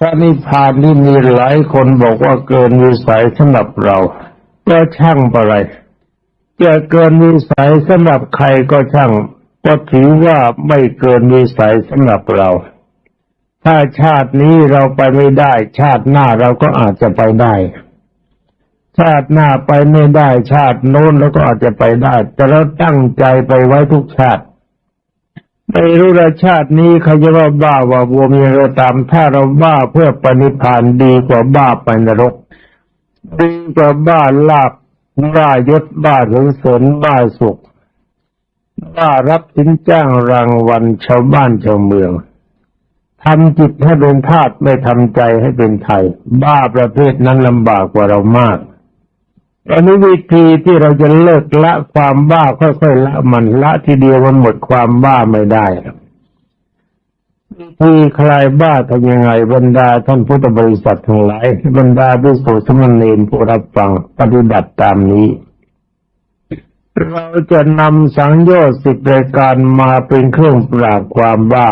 พระนิพพานที่มีหลายคนบอกว่าเกินวิสัยสำหรับเราก็ช่างอะไรจะเกินวิสัยสำหรับใครก็ช่างก็ถือว่าไม่เกินวิสัยสำหรับเรา ถ้าชาตินี้เราไปไม่ได้ ชาติหน้าเราก็อาจจะไปได้ ชาติหน้าไปไม่ได้ ชาติโน้นเราก็อาจจะไปได้ แต่เราตั้งใจไปไว้ทุกชาติ ไม่รู้ละชาตินี้เขาจะว่าบ้าว่าบวมีเราตาม ถ้าเราบ้าเพื่อปณิพานดีกว่าบ้าไปนรก ดีกว่าบ้าลาบบ้ายศบ้าสนเสริญบ้าสุขบ้ารับสินจ้างรางวัลชาวบ้านชาวเมืองทำจิตให้เป็นทาสไม่ทำใจให้เป็นไทย บ้าประเภทนั้นลำบากกว่าเรามาก อันนี้วิธีที่เราจะเลิกละความบ้าค่อยๆละมันละทีเดียวมันหมดความบ้าไม่ได้วิธีคลายบ้าทำยังไงบรรดาท่านพุทธบริษัททั้งหลายบรรดาผู้สุสมณเณรผู้รับฟังปฏิบัติตามนี้ เราจะนำสังโยชน์สิบรายการมาเป็นเครื่องปราบความบ้า